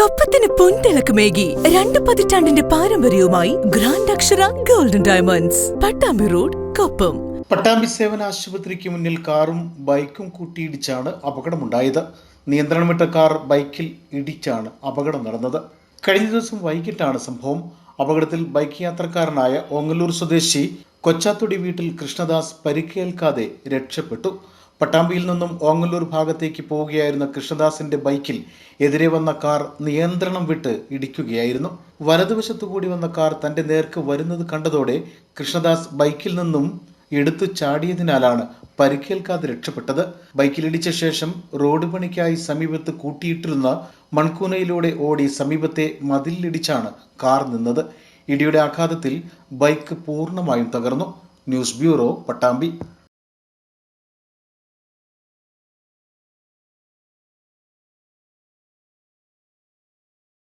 കൊപ്പത്തിന് പൊൻതിളക്കമേകി രണ്ട് പതിറ്റാണ്ടിന്റെ പാരമ്പര്യവുമായി grand Akshara golden diamonds Pattambi road Koppam. Pattambi സേവന ആശുപത്രിക്ക് മുന്നിൽ കാറും ബൈക്കും കൂട്ടിയിടിച്ചാണ് അപകടമുണ്ടായത്. നിയന്ത്രണം വിട്ട കാർ ബൈക്കിൽ ഇടിച്ചാണ് അപകടം നടന്നത്. കഴിഞ്ഞ ദിവസം വൈകിട്ടാണ് സംഭവം. അപകടത്തിൽ ബൈക്ക് യാത്രക്കാരനായ ഓങ്ങല്ലൂർ സ്വദേശി കൊച്ചാത്തൊടി വീട്ടിൽ കൃഷ്ണദാസ് പരിക്കേൽക്കാതെ രക്ഷപ്പെട്ടു. പട്ടാമ്പിയിൽ നിന്നും ഓങ്ങല്ലൂർ ഭാഗത്തേക്ക് പോവുകയായിരുന്ന കൃഷ്ണദാസിന്റെ ബൈക്കിൽ എതിരെ വന്ന കാർ നിയന്ത്രണം വിട്ട് ഇടിക്കുകയായിരുന്നു. വലതുവശത്തു കൂടി വന്ന കാർ തന്റെ നേർക്ക് വരുന്നത് കണ്ടതോടെ കൃഷ്ണദാസ് ബൈക്കിൽ നിന്നും എടുത്തു ചാടിയതിനാലാണ് പരിക്കേൽക്കാതെ രക്ഷപ്പെട്ടത്. ബൈക്കിലിടിച്ച ശേഷം റോഡ് പണിക്കായി സമീപത്ത് കൂട്ടിയിട്ടിരുന്ന മൺകൂനയിലൂടെ ഓടി സമീപത്തെ മതിലിടിച്ചാണ് കാർ നിന്നത്. ഇടിയുടെ ആഘാതത്തിൽ ബൈക്ക് പൂർണമായും തകർന്നു. News bureau Pattambi.